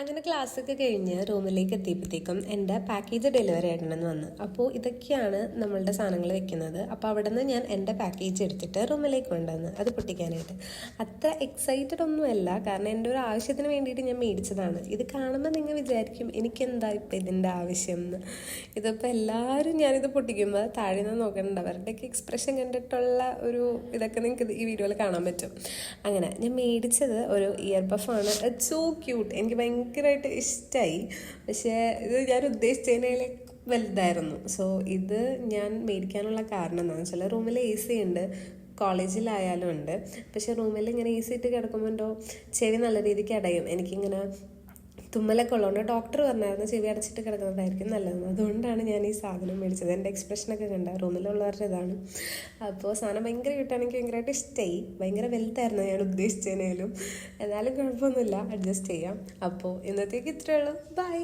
അങ്ങനെ ക്ലാസ്സൊക്കെ കഴിഞ്ഞ് റൂമിലേക്ക് എത്തിയപ്പോഴത്തേക്കും എന്റെ പാക്കേജ് ഡെലിവറി ആയിട്ടുണ്ടെന്ന് വന്നു. അപ്പോൾ ഇതൊക്കെയാണ് നമ്മളുടെ സാധനങ്ങൾ വെക്കുന്നത്. അപ്പോൾ അവിടെ നിന്ന് ഞാൻ എന്റെ പാക്കേജ് എടുത്തിട്ട് റൂമിലേക്ക് കൊണ്ടുവന്ന് അത് പൊട്ടിക്കാനായിട്ട്. അത്ര എക്സൈറ്റഡ് ഒന്നുമല്ല. കാരണം എന്റെ ഒരു ആവശ്യത്തിന് വേണ്ടിയിട്ട് ഞാൻ മേടിച്ചതാണ്. ഇത് കാണുമ്പോൾ നിങ്ങൾ വിചാരിക്കും എനിക്കെന്താ ഇപ്പം ഇതിന്റെ ആവശ്യം? എന്ന്. ഇതിപ്പോൾ എല്ലാവരും ഞാനിത് പൊട്ടിക്കുമ്പോൾ താഴെ നിന്ന് നോക്കേണ്ട അവരുടെയൊക്കെ എക്സ്പ്രഷൻ കണ്ടിട്ടുള്ള ഒരു ഇതൊക്കെ നിങ്ങൾക്ക് ഈ വീഡിയോയിൽ കാണാൻ പറ്റും. അങ്ങനെ ഞാൻ മേടിച്ചത് ഒരു ഇയർ പഫാണ് സോ ക്യൂട്ട് എനിക്ക് ഭയങ്കരമായിട്ട് ഇഷ്ടമായി പക്ഷേ ഇത് ഞാൻ ഉദ്ദേശിച്ചതിനെ വലുതായിരുന്നു. സോ ഇത് ഞാൻ മേടിക്കാനുള്ള കാരണം എന്താണെന്ന് വെച്ചാൽ റൂമിൽ എ സി ഉണ്ട് കോളേജിലായാലും ഉണ്ട്. പക്ഷേ റൂമിൽ ഇങ്ങനെ എ സി ഇട്ട് കിടക്കുമ്പോൾ ചെവി നല്ല രീതിക്ക് അടയും. എനിക്കിങ്ങനെ തുമ്മലൊക്കെ ഉള്ളതുകൊണ്ട് ഡോക്ടർ പറഞ്ഞായിരുന്നു ചെവി അടച്ചിട്ട് കിടക്കുന്നതായിരിക്കും നല്ലത് അതുകൊണ്ടാണ് ഞാൻ ഈ സാധനം മേടിച്ചത്. എന്റെ എക്സ്പ്രഷനൊക്കെ കണ്ട റൂമിലുള്ളവരുടെ ഇതാണ്. അപ്പോൾ സാധനം ഭയങ്കര എനിക്ക് ഭയങ്കരമായിട്ട് ഇഷ്ടമായി ഭയങ്കര വലുതായിരുന്നു ഞാൻ ഉദ്ദേശിച്ചതിനേലും. എന്നാലും കുഴപ്പമൊന്നുമില്ല. അഡ്ജസ്റ്റ് ചെയ്യാം. അപ്പോൾ ഇന്നത്തേക്ക് ഇത്രയേ ഉള്ളൂ. ബൈ